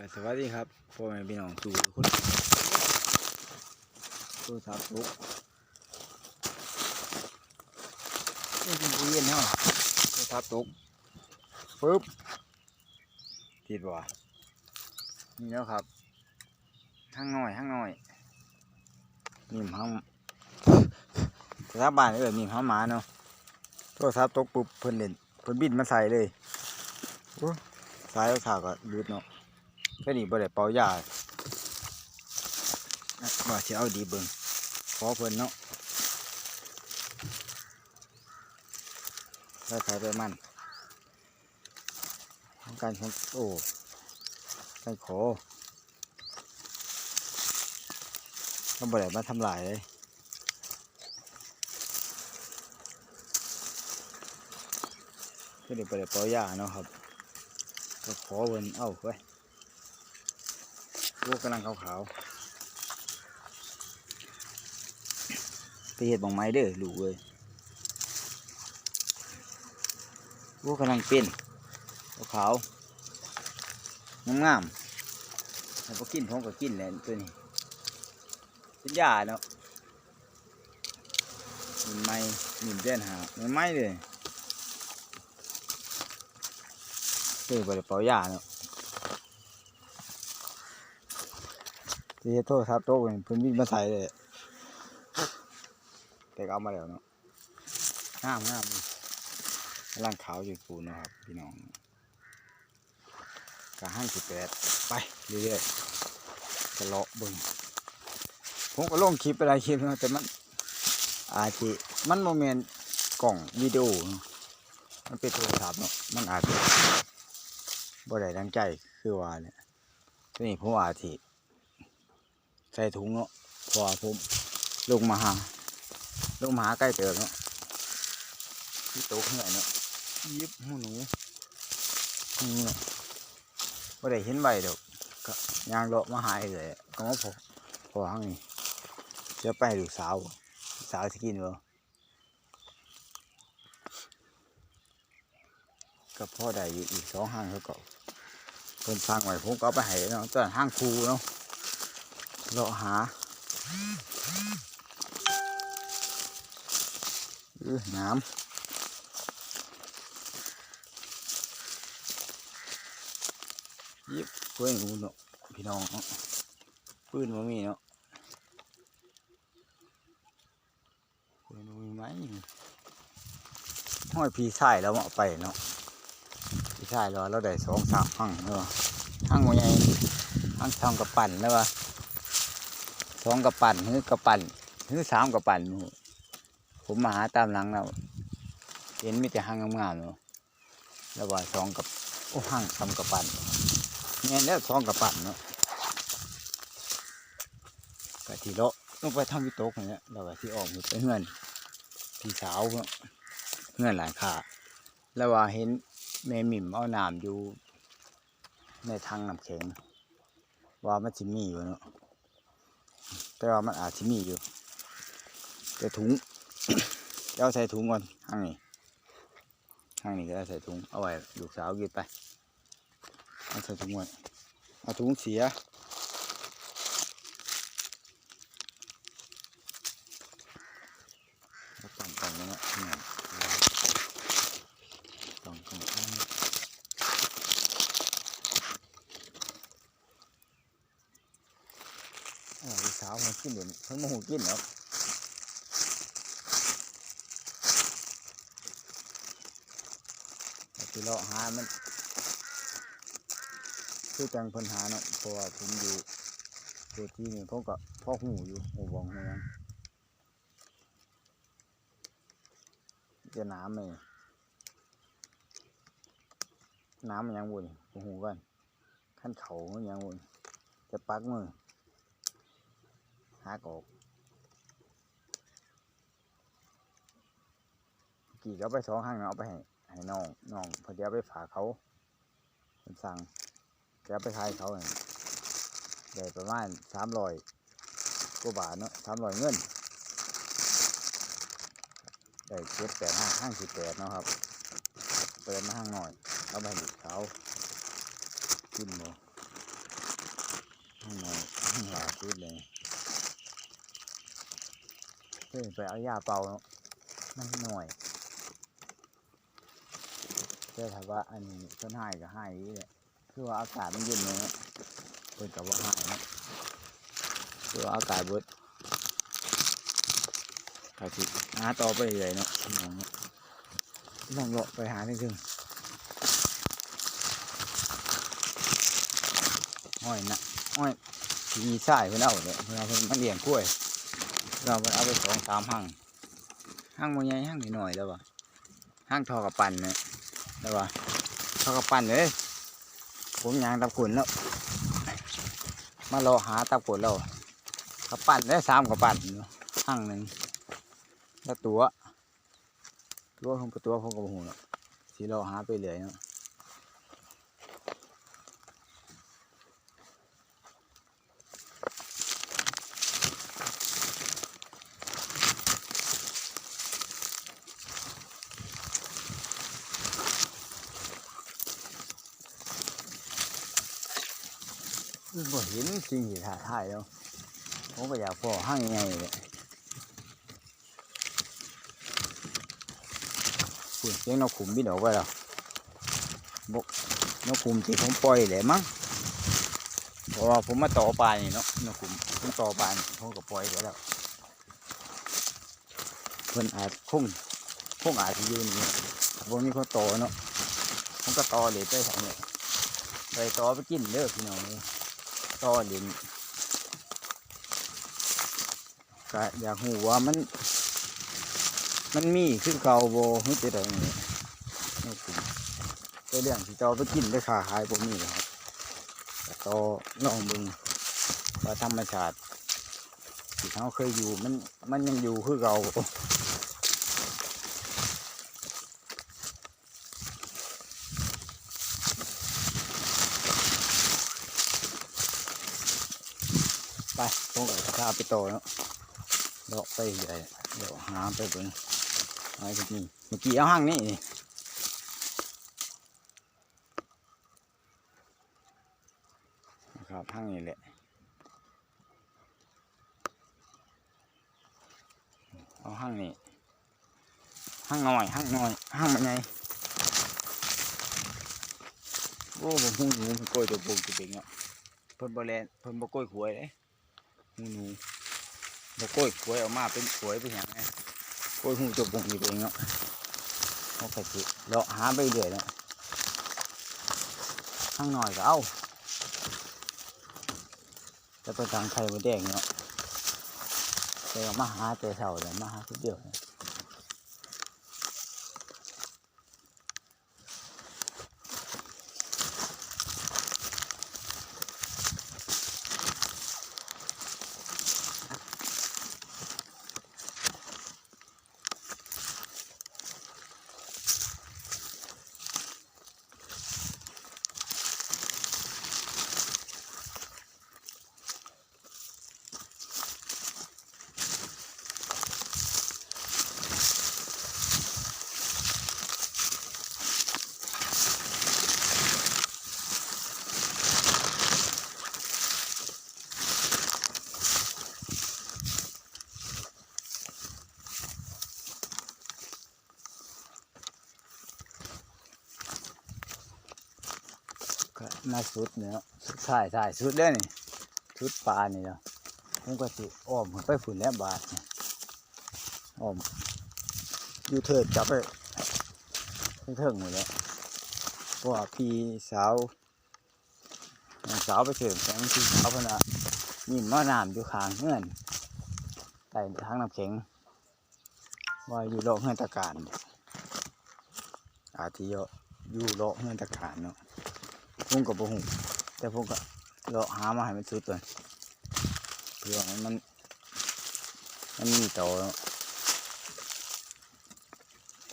สวัสดีครับพ่อแม่พี่น้องสู่คนสู่สาวทุกนี่เป็นตู้เย็นเนาะสู่สาวทุกปึ๊บติดบ่ะนี่แล้วครับห้างน้อยห้างน้อยนี่ห้างสถาบันเออมีห้างหมาเนาะโทรศัพท์ตกปุ๊บเพิ่นเล่นเพิ่นบินมาใส่เลยโอ้สายเอาขาก็รุดเนาะ แค่นี้บ่ได้เป่ายาว่าสิเอาดีเบิ่งขอเพิ่นเนาะได้ขายไปมันของการของโอ้การขอต้องบ่ได้มาทำลายเลยแค่นี้บ่ได้เป่ายาเนาะครับก็ขอเพิ่นเอาไว้ ลูกกำลังขาวๆไปเห็ดบองไม้เด้อลูกเอ้ยลูกกำลังเป็นขาวๆงามๆแล้วก็กินพร้อมกับกินแหละตัวนี้เป็นยาเนาะมันไม้หมิ่นเด่นหามันไม้เลยเออบ่ได้เป่ายาเนาะ ที่โทรศัพท์โต๊ะเพิ่นเพิ่นวิ่งมาใส่เลยแต่ก็เอามาแล้วเนาะงามงามกำลังขาวอยู่ปูนนะครับ พี่น้องกะห้างสิบแปดไปเรื่อยๆจะเลาะบิ่งผมก็ลงคลิปไปหลยคลิปเนะแต่มัน อาจจะมันโมเมนต์กล่องวิดีโอเนาะมันเป็นโทรศัพท์เนาะมันอาจจะบ่ได้ดังใจคือว่าเนี่ยนี้ผมอาจจะ ใส่ถุงเนาะพอผมลงมาหาลงมาหาใกล้เติบเนาะที่โต๊ะเหนื่อยเนาะยิบหูหนูหูเนาะไม่ได้เห็นใบเดอกก็ยางเลาะมาหายเลยก็มาพอพอห้างนี้จะไปลูกสาวสาวจะกินบ่ก็พอได้อยู่อีกสองห้างเขาก็เพิ่นฟังไว้ผมก็ไปให้เนาะตอนห้างครูเนาะ เลาะหาเออน้ำยิบเพื่อนงูเนาะพี่น้องเนาะปืนมันมีเนาะปืนมันมีไหมห้อยพี่ชายแล้วเอาไปเนาะพี่ชายเราเราได้สองสามหั่งเนาะหั่งหัวใหญ่หั่งทองกับปั่นแล้ววะ สองกระปั่นหรือกระปั่นหรือสามกระปั่นผมมาหาตามหลังเราเห็นมีแต่ห้างงามๆเนาะแล้วว่าสองกับโอ้ห้างทำกระปั่นเนี่ยแล้วสองกระปั่นเนาะกะทีเลาะลงไปทำวิโตกเนี่ยเราก็ที่ออกไปเงื่อนพี่สาวเนาะเงื่อนหลายขาแล้วว่าเห็นแม่หมิ่มเอาน้ำอยู่ในทางน้ำแข็งว่ามันจะมีอยู่เนาะ แต่ว่ามันอาจจะมีอยู่ แต่ถุงเอาใส่ถุงก่อนข้างนี้ข้างนี้ก็เอาใส่ถุงเอาไว้ลูกสาวกินไปเอาใส่ถุงไว้เอาถุงเสียเอาตั้งกล่องนี้นะเนี่ยกล่องกล่องอันนี้เออลูกสาว มันกินเดี๋ยวเพิ่งมาหูกินเนาะที่เราะหามันคือจังเพิ่นหาเนาะเพราะว่าผมอยู่ตัวที่นี่ผมก็พ่อหูอยู่หูบองหูหยังจะน้ำเลยน้ำมันยังบุญหูกันขั้นเขามันยังบุญจะปักมือ หากอกกี่ก็ไปสองห้างเนาะเอาไปให้ให้น้องน้องเพอดียวไปฝากเขาเป็นสั่งแกไปขายเขาเนี่ยได้ประมาณสามร้อยกว่าบาทเนาะสามร้อยเงินได้เจ็ดแปดห้าห้างสิบแปดเนาะครับเปิดมาห้างหน่อยเอาไปให้เขากินหมูห้างหน่อยห้างหลาสุดเลย เฮ้ยไปเอายาเป่าเนาะมันหน่อยแต่ถ้าว่าอันนี้ต้นหายก็หายนี่แหละคือว่าอากาศมันเย็นเนาะเปิดกับว่าหายเนาะคือว่าอากาศเบิดก็สิหาต่อไปเรื่อยเนาะน้องเนาะลองเลาะไปหาได้ถึงห้อยนะห้อยมีสายเพิ่อนเอาเนี่ยเพิ่นเอาเพิ่อนมาเลี้ยงกล้วย เราเพิ่นเอาไปสองสามหั่งหั่งมันใหญ่หั่งหน่อยแล้ววะหั่งทอกับปั่นเนี่ยแล้ววะทอกับปั่นเลยผมยางตับขุนแล้วมารอหาตับขุนแล้วกับปั่นได้สามกับปั่นหั่งหนึ่งแล้วตัวตัวของตัวผมกับหูเนาะสีรอหาไปเลยเนาะ บ่เห็นสิ่งที่ท้าทายแล้วผมก็อยากพอหั่งใหญ่เลยคุณเสียงนกขุมบินออกไปแล้วบกนกขุมที่ผมปล่อยแหละมั้งเพราะว่าผมมาต่อปลานี่เนาะนกขุมผมต่อปลานี่ผมก็ปล่อยไปแล้วเพิ่นอาจคงคงอาจจะยู่นี่บ่มีคนต่อเนาะผมก็ต่อเลยไปทางเนี้ไปต่อไปกินเด้อพี่น้องเอ้ย ต่อเลินก็อยากหูว่ามัน มันมีคือเก่าโบไม่เจออะไรนี่นี่คือแต่เรื่องที่ต่อไปกินได้ขาขายพวกนี้แหละครับแต่ต่อลองมึงว่าธรรมชาติที่เขาเคยอยู่มันมันยังอยู่คือเก่าไป ผมก็จะพาไปต่อเนาะเลาะไปใหญ่เดี๋ยวหาไปเบิ่งอะไรพวกนี้เมื่อกี้เอาห้างนี่นี่นะครับห้างนี่แหละเอาห้างนี่ห้างหน้อยห้างหน้อยห้างมันไงโอ้ผมหูหนูมันโกยตัวโป่งตัวเป่งเนาะเพิ่นบ่แลนเพิ่นบ่โกยขวยเลย หูหนูบ่โกยขวยออกมาเป็นขวยเป็นหยังไงโกยหูจบลงอยู่เองเนาะเขาไปสิเราหาไปเรื่อยเนาะข้างน้อยก็เอาจะไปทางไข่มดแดงเนาะแต่ว่ามาหาเต่เสาเลยมาหาทีเดียวเนี่ย ก็ มาสุดเนี่ยเนาะสุดท้ายท้ายสุดเลยนี่สุดปลานี่เนาะผมก็สิอ้อมไปฝุ่นแล้วบาทอ้อมอยูเทิร์จับไปเทิงๆหมดแล้วเพราะว่าพี่สาวน้องสาวไปเถิงแข็งพี่สาวพนน่ะมีหม้อน้ำอยู่ข้างเงื่อนใต้ทางน้ำแข็งว่าอยู่โลกเงื่อนตะการอาทิอยู่อยู่โลกเงื่อนตะการเนาะ ผมกับผม แต่ผมก็เลาะหามาให้มันสุดเลยเพื่อให้มันมันมีโตอแล้ว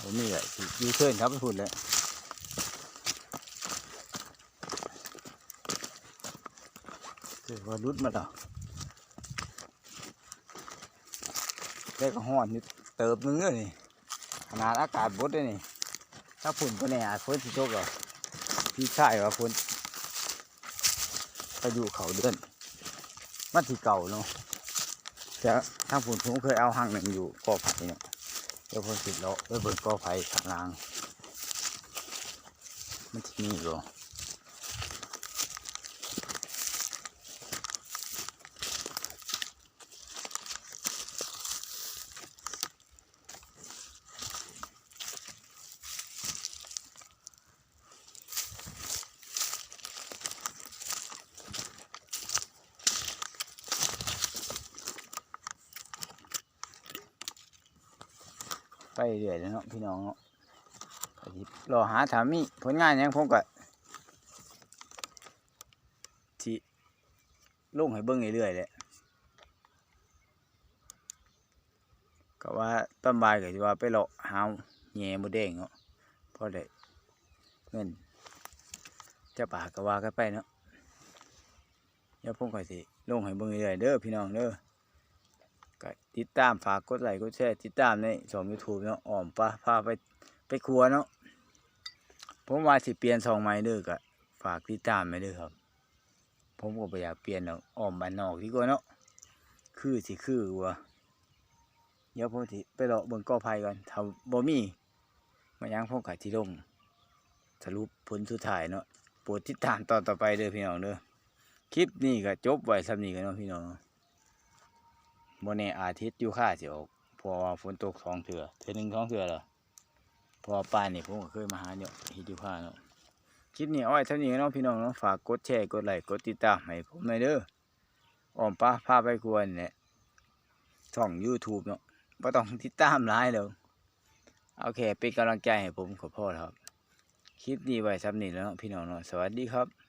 ผมมีแหละยูเทิร์นครับไปพูดเลยคือว่ารุดมาแล้วได้ก็ห้อนอยู่เติบนึงเลยนี่ขนาดอากาศบดเลยนี่ ถ้าฝุ่นก็แน่อาจฝนสิตกหรอ พี่ชายว่าคนไปอยู่เขาเดือนมันที่เก่าเนาะแต่ถ้าผมผมเคยเอาหางหนึ่งอยู่กอไผ่เนี่ยเดี๋ยวพอสิเลาะไปเบิ่งกอไผ่ขางล่างมันที่นี่หรอ ไปเรื่อยเนาะพี่น้องเนาะรอหาถามมีผลงานยังผมก็ที่ลงให้เบิ่งเรื่อยๆแหละก็ว่าต้นใบก็ว่าไปเลาะหาแหน่มดแดงเนาะพอได้เงินเจะป่าก็ว่ากันไปเนาะเดี๋ยวผมก็สิลงให้เบิ่งเรื่อยๆเด้อพี่น้องเด้อ ก็ติดตามฝากกดไลค์กดแชร์ติดตามในช่องยูทูบเนาะอ้อมปะพาไปไปครัวเนาะผมว่าสิเปลี่ยนซองใหม่เด้อก็ฝากติดตามไปเด้อครับ ผมก็บ่อยากเปลี่ยนหรอกอ้อมบ้านนอกดีกว่าเนาะคือสิคือวัวเดี๋ยวผมสิไปเลาะเบิ่งกอไผ่ก่อนถ้าบ่มีมายังผมก็สิลงสรุปผลสุดท้ายเนาะโปรดติดตามตอนต่อไปเด้อพี่น้องเด้อคลิปนี้ก็จบไว้สำนีกันเนาะพี่น้อง บนในอาทิตย์อยู่ค่าสิออกพอฝนตกสองเถื่อเถื่อหนึ่งสองเถื่อเหรอพอป่านนี่ผมก็เคยมาหาเนี่ยฮ็ดอยู่ค่าเนาะคลิปนี้อาไว้เท่านี้เนาะพี่น้องเนาะฝากกดแชร์กดไลค์กดติดตามให้ผมหน่อยเด้ออ้อมป้าพาไปกวนเนี่ยช่อง YouTube เนาะบ่ต้องติดตามหลายแล้วโอเคเป็นกำลังใจให้ผมขอพ่อครับ คลิปนี้ไว้ซ้ำนี้แล้วพี่น้องเนาะสวัสดีครับ